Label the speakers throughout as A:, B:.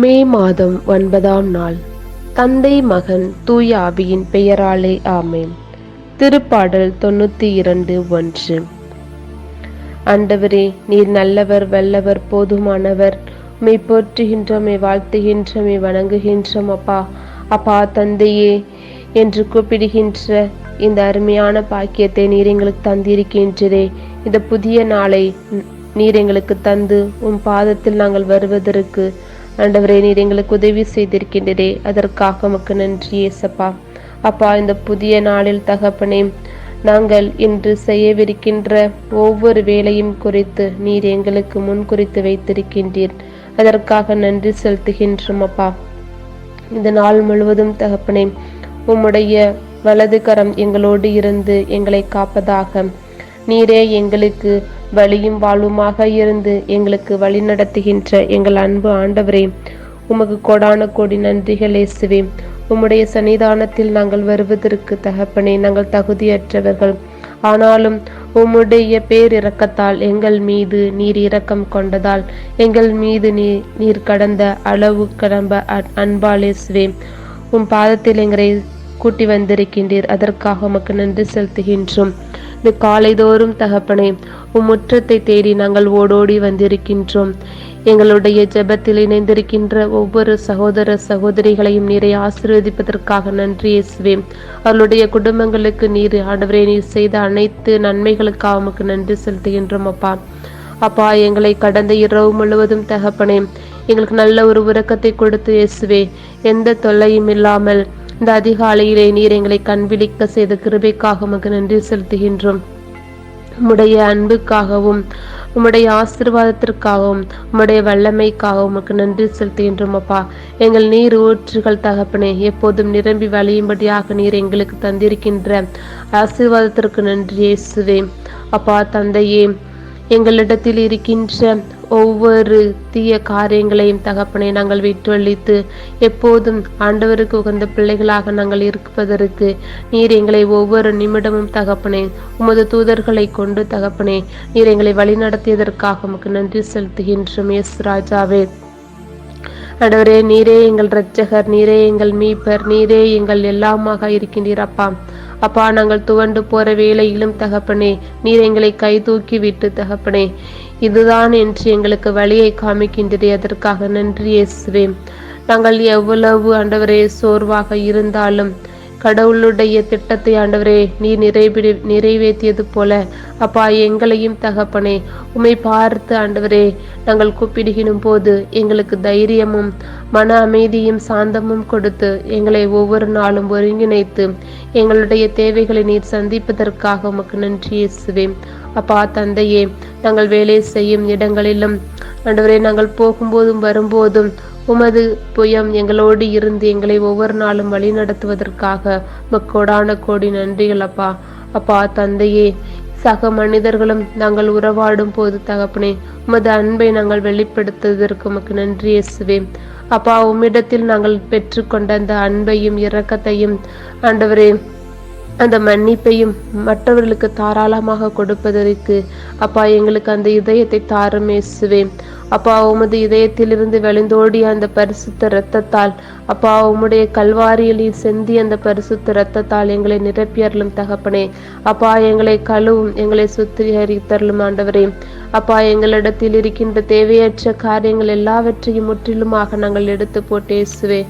A: மே மாதம் ஒன்பதாம் நாள். தந்தை மகன் தூய ஆவியின் பெயராலே ஆமேன். திருப்பாடல் தொண்ணூத்தி இரண்டு ஒன்று. ஆண்டவரே நீர் நல்லவர் வல்லவர் போதுமானவர். மெய் போற்றுகின்றோம் மெய் வாழ்த்துகின்றோம் மெய் வணங்குகின்றோம் அப்பா. அப்பா தந்தையே என்று கூப்பிடுகின்ற இந்த அருமையான பாக்கியத்தை நீர் எங்களுக்கு தந்திருக்கின்றதே இந்த புதிய நாளை நீர் எங்களுக்கு தந்து உன் பாதத்தில் நாங்கள் வருவதற்கு ஆண்டவரே நீர் எங்களுக்கு உதவி செய்திருக்கின்றதே. அதற்காக உமக்கு நன்றி ஏசப்பா. அப்பா இந்த புதிய நாளில் தகப்பனே நாங்கள் இன்று செய்யவிருக்கின்ற ஒவ்வொரு வேலையும் குறித்து நீர் எங்களுக்கு முன் குறித்து வைத்திருக்கின்றீர். அதற்காக நன்றி செலுத்துகின்றோம் அப்பா. இந்த நாள் முழுவதும் தகப்பனே உம்முடைய வலது கரம் எங்களோடு இருந்து எங்களை காப்பதாக. நீரே எங்களுக்கு வழியும் வாழ்வுமாக இருந்து எங்களுக்கு வழி நடத்துகின்ற எங்கள் அன்பு ஆண்டவரே உமக்கு கோடான கோடி நன்றிகள் இயேசுவே. உம்முடைய சன்னிதானத்தில் நாங்கள் வருவதற்கு தகப்பனே நாங்கள் தகுதியற்றவர்கள். ஆனாலும் உம்முடைய பேரிறக்கத்தால் எங்கள் மீது நீர் இரக்கம் கொண்டதால் எங்கள் மீது நீ நீர் கடந்த அளவு கடம்ப அன்பாலேசுவே உம் பாதத்தில் எங்களை கூட்டி வந்திருக்கின்றீர். அதற்காக உமக்கு நன்றி செலுத்துகின்றோம். இந்த காலைதோறும் தகப்பனே உம் முற்றத்தை தேடி நாங்கள் ஓடோடி வந்திருக்கின்றோம். எங்களுடைய ஜெபத்தில் இணைந்திருக்கின்ற ஒவ்வொரு சகோதர சகோதரிகளையும் நீரை ஆசீர்வதிப்பதற்காக நன்றி இயேசுவே. அவர்களுடைய குடும்பங்களுக்கு நீர் ஆண்டவரே நீர் செய்த அனைத்து நன்மைகளுக்காக உமக்கு நன்றி செலுத்துகின்றோம் அப்பா. அப்பா எங்களை கடந்த இரவு முழுவதும் தகப்பனே எங்களுக்கு நல்ல ஒரு உறக்கத்தை கொடுத்து இயேசுவே எந்த தொல்லையும் இல்லாமல் இந்த அதிகாலையிலே நீர் எங்களை கண்விழிக்க செய்த கிருபைக்காக உமக்கு நன்றி செலுத்துகின்றோம். உம்முடைய அன்புக்காகவும் உம்முடைய ஆசிர்வாதத்திற்காகவும் உம்முடைய வல்லமைக்காகவும் உமக்கு நன்றி செலுத்துகின்றோம் அப்பா. எங்கள் நீர் ஊற்றுகள் தகப்பனே எப்போதும் நிரம்பி வழியும்படியாக நீர் எங்களுக்கு தந்திருக்கின்ற ஆசீர்வாதத்திற்கு நன்றி இயேசுவே. அப்பா தந்தையே எங்களிடத்தில் இருக்கின்ற ஒவ்வொரு தீய காரியங்களையும் தகப்பனை நாங்கள் விட்டுவழித்து எப்போதும் ஆண்டவருக்கு உகந்த பிள்ளைகளாக நாங்கள் இருப்பதற்கு நீர் எங்களை ஒவ்வொரு நிமிடமும் தகப்பனே உமது தூதர்களை கொண்டு தகப்பனே நீர் எங்களை வழிநடத்தியதற்காக உமக்கு நன்றி செலுத்துகின்றோம் எஸ் ராஜாவே. ஆண்டவரே நீரே எங்கள் இரட்சகர் நீரே எங்கள் மீப்பர் நீரே எங்கள் எல்லாமாக இருக்கின்றீர் அப்பா. அப்பா நாங்கள் துவண்டு போற வேலையிலும் தகப்பனே நீர் எங்களை கை தூக்கி விட்டு தகப்பனே. இதுதான் என்று எங்களுக்கு வழியை காமிக்கின்றதே அதற்காக நன்றி இயேசுவே. நாங்கள் எவ்வளவு ஆண்டவரே சோர்வாக இருந்தாலும் கடவுளுடைய திட்டத்தை ஆண்டவரே நீ நிறைவேறி நிறைவேற்றியது போல. அப்பா எங்களையும் தகப்பனே உமை பார்த்து ஆண்டவரே நாங்கள் கூப்பிடுகினும் போது எங்களுக்கு தைரியமும் மன அமைதியும் சாந்தமும் கொடுத்து எங்களை ஒவ்வொரு நாளும் ஒருங்கிணைத்து எங்களுடைய தேவைகளை நீர் சந்திப்பதற்காக உமக்கு நன்றி இயேசுவேன் அப்பா தந்தையே நாங்கள் வேலை செய்யும் இடங்களிலும் ஆண்டவரே நாங்கள் போகும்போதும் வரும்போதும் உமது புயம் எங்களோடு இருந்து எங்களை ஒவ்வொரு நாளும் வழி நடத்துவதற்காக மக்கோடான கோடி நன்றிகள் அப்பா. அப்பா தந்தையே சக மனிதர்களும் நாங்கள் உறவாடும் போது தகப்பனே உமது அன்பை நாங்கள் வெளிப்படுத்துவதற்கு உமக்கு நன்றி இயேசுவே. அப்பா உம்மிடத்தில் நாங்கள் பெற்றுக்கொண்ட அந்த அன்பையும் இரக்கத்தையும் ஆண்டவரே அந்த மன்னிப்பையும் மற்றவர்களுக்கு தாராளமாக கொடுப்பதற்கு அப்பா எங்களுக்கு அந்த இதயத்தை தாரமேசுவேன் அப்பா உமது இதயத்திலிருந்து வெளிந்தோடிய அந்த பரிசுத்த இரத்தத்தால் அப்பா உம்முடைய கல்வாரியில் செந்தி அந்த பரிசுத்த இரத்தத்தால் எங்களை நிரப்பியறலும் தகப்பனே. அப்பா எங்களை கழுவும் எங்களை சுத்திகரித்தரலும் ஆண்டவரே. அப்பா எங்களிடத்தில் இருக்கின்ற தேவையற்ற காரியங்கள் எல்லாவற்றையும் முற்றிலுமாக நாங்கள் எடுத்து போட்டு இயேசுவே.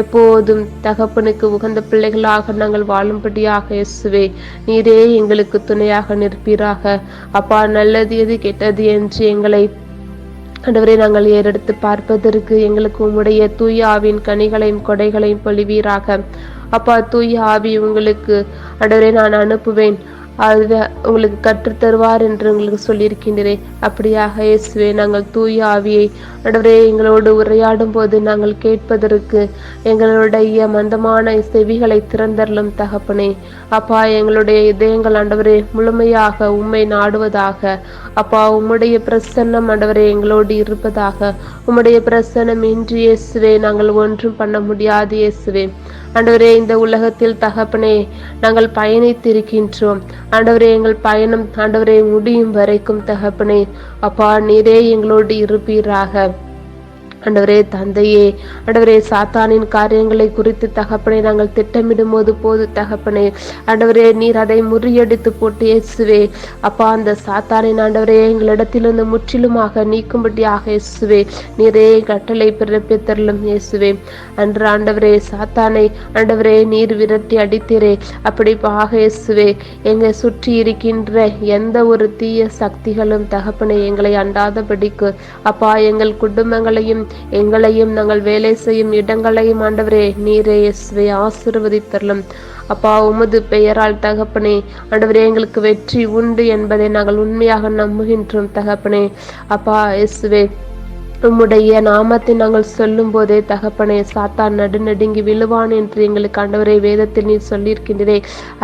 A: எப்போதும் தகப்பனுக்கு உகந்த பிள்ளைகளாக நாங்கள் வாழும்படியாக இயேசுவே. நீரே எங்களுக்கு துணையாக நிற்பீராக. அப்பா நல்லது எது கெட்டது என்று எங்களை ஆண்டவரை நாங்கள் ஏறெடுத்து பார்ப்பதற்கு எங்களுக்கு உம்முடைய தூய ஆவின் கனிகளையும் கொடைகளையும் பொழிவீராக. அப்பா தூய ஆவி உங்களுக்கு ஆண்டவரை நான் அனுப்புவேன். அது உங்களுக்கு கற்றுத்தருவார் என்று உங்களுக்கு சொல்லியிருக்கின்றேன். அப்படியாக இயேசுவே நாங்கள் தூய ஆவியை ஆண்டவரே எங்களோடு உரையாடும் போது நாங்கள் கேட்பதற்கு எங்களுடைய மந்தமான செவிகளை திறந்தரலும் தகப்பனே. அப்பா எங்களுடைய இதயங்கள் ஆண்டவரே முழுமையாக உண்மை நாடுவதாக. அப்பா உம்முடைய பிரசன்னம் ஆண்டவரே எங்களோடு இருப்பதாக. உம்முடைய பிரசன்னம் இன்றி இயேசுவே நாங்கள் ஒன்றும் பண்ண முடியாது இயேசுவே. ஆண்டவரே இந்த உலகத்தில் தகப்பனே நாங்கள் பயணித்திருக்கின்றோம். ஆண்டவரே எங்கள் பயணம் ஆண்டவரே முடியும் வரைக்கும் தகப்பனே. அப்பா நீரே எங்களோடு இருப்பீராக. ஆண்டவரே தந்தையே ஆண்டவரே சாத்தானின் காரியங்களை குறித்து தகப்பனை நாங்கள் திட்டமிடும் போது போது தகப்பனே ஆண்டவரே நீர் அதை முறியடித்து போட்டு இயேசுவே. அப்பா அந்த சாத்தானின் ஆண்டவரே எங்களிடத்திலிருந்து முற்றிலுமாக நீக்கும்படியாக இயேசுவே. நீரே கட்டளை பிறப்பித்தரலும் இயேசுவே. அன்று ஆண்டவரே சாத்தானை ஆண்டவரே நீர் விரட்டி அடித்தீரே. அப்படி பாக இயேசுவே எங்களை சுற்றி இருக்கின்ற எந்த ஒரு தீய சக்திகளும் தகப்பனை எங்களை அண்டாதபடிக்கு அப்பா எங்கள் குடும்பங்களையும் எங்களையும் நாங்கள் வேலை செய்யும் இடங்களையும் ஆண்டவரே நீரே இயேசுவை ஆசிர்வதித்தரலும். அப்பா உமது பெயரால் தகப்பனே ஆண்டவரே எங்களுக்கு வெற்றி உண்டு என்பதை நாங்கள் உண்மையாக நம்புகின்றோம் தகப்பனே. அப்பா இயேசுவே உம்முடைய நாமத்தை நாங்கள் சொல்லும் போதே தகப்பனை சாத்தான் நடுநடுங்கி விழுவான் என்று எங்களுக்கு கண்டவரை வேதத்தில் நீர் சொல்லியிருக்கின்றதே.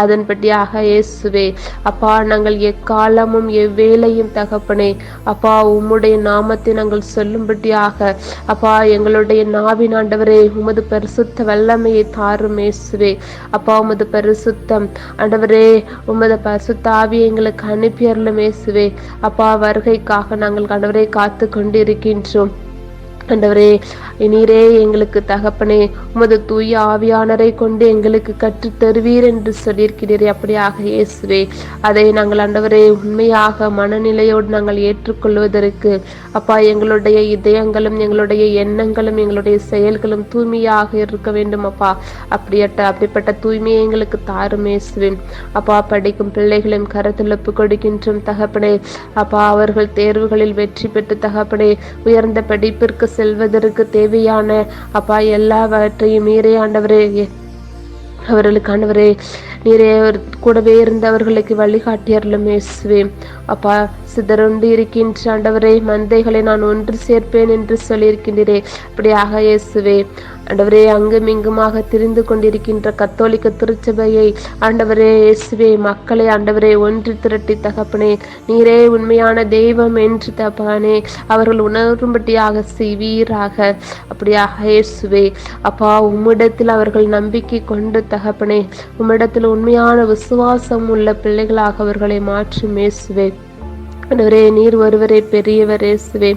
A: அதன்படியாக இயேசுவே அப்பா நாங்கள் எக்காலமும் எவ்வேளையும் தகப்பனே அப்பா உம்முடைய நாமத்தை நாங்கள் சொல்லும்படியாக அப்பா எங்களுடைய நாவின் ஆண்டவரே உமது பரிசுத்த வல்லமையை தாரும் இயேசுவே. அப்பா உமது பரிசுத்தம் ஆண்டவரே உமது பரிசுத்தாவி எங்களுக்கு அனுப்பியறலும் இயேசுவே. அப்பா வருகைக்காக நாங்கள் ஆண்டவரை காத்து கொண்டிருக்கின்றோம் ஆண்டவரே நீரே எங்களுக்கு தகப்பனே உமது தூய ஆவியானரை கொண்டு எங்களுக்கு கற்றுத் தருவீர் என்று சொல்லியிருக்கிறீரே அப்படியாக இயேசுவே. அதை நாங்கள் ஆண்டவரே உண்மையாக மனநிலையோடு நாங்கள் ஏற்றுக்கொள்வதற்கு அப்பா எங்களுடைய இதயங்களும் எங்களுடைய எண்ணங்களும் எங்களுடைய செயல்களும் தூய்மையாக இருக்க வேண்டும் அப்பா. அப்படியட்ட அப்படிப்பட்ட தூய்மையை எங்களுக்கு தாரும் இயேசுவே. அப்பா படிக்கும் பிள்ளைகளையும் கருத்தில் ஒப்பு கொடுக்கின்றோம் தகப்பனே. அப்பா அவர்கள் தேர்வுகளில் வெற்றி பெற்று தகப்பனே உயர்ந்த படிப்பிற்கு செல்வதற்கு தேவை தேவையான அப்பா எல்லாவற்றையும் மீறே ஆண்டவரே அவர்களுக்கு ஆண்டவரே நீரே கூடவே இருந்தவர்களுக்கு வழிகாட்டியர்களும் இயேசுவே. அப்பா சிதறுண்டு இருக்கின்ற ஆண்டவரே மந்தைகளை நான் ஒன்று சேர்ப்பேன் என்று சொல்லியிருக்கின்றே அப்படியாக இயேசுவே ஆண்டவரே அங்கும் இங்குமாக திரிந்து கொண்டிருக்கின்ற கத்தோலிக்க திருச்சபையை ஆண்டவரே இயேசுவே மக்களை ஆண்டவரே ஒன்று திரட்டி தகப்பனே நீரே உண்மையான தெய்வம் என்று தகப்பனே அவர்கள் உணரும்படியாக செய்வீராக. அப்படியாக இயேசுவே அப்பா உம்மிடத்தில் அவர்கள் நம்பிக்கை கொண்டு தகப்பனே உம்மிடத்தில் உண்மையான விசுவாசம் உள்ள பிள்ளைகளாக அவர்களை மாற்றும் இயேசுவே. ஆண்டவரே நீர் ஒருவரே பெரியவர் இயேசுவே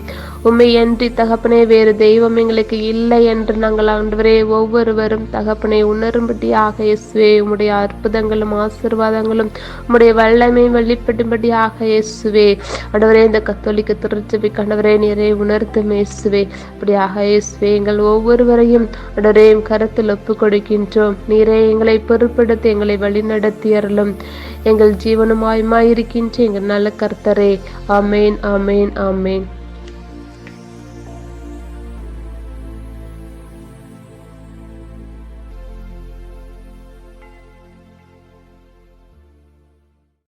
A: உண்மை அன்றி தகப்பனே வேறு தெய்வம் எங்களுக்கு இல்லை என்று நாங்கள் ஆண்டவரே ஒவ்வொருவரும் தகப்பனை உணரும்படியாக இயேசுவே உம்முடைய அற்புதங்களும் ஆசீர்வாதங்களும் உம்முடைய வல்லமையும் வெளிப்படும்படியாக இயேசுவே. ஆண்டவரே இந்த கத்தோலிக்க திருச்சபை கண்டவரே நீரை உணர்த்தும் இயேசுவே. அப்படியாக இயேசுவே எங்கள் ஒவ்வொருவரையும் ஆண்டவரே கருத்தில் ஒப்பு கொடுக்கின்றோம் நீரே எங்களை பொருட்படுத்தி எங்களை வழிநடத்தி அருளும் எங்கள் ஜீவனுமாயுமாயிருக்கின்ற எங்கள் நல்ல கர்த்தரே ஆமேன் ஆமேன் ஆமேன்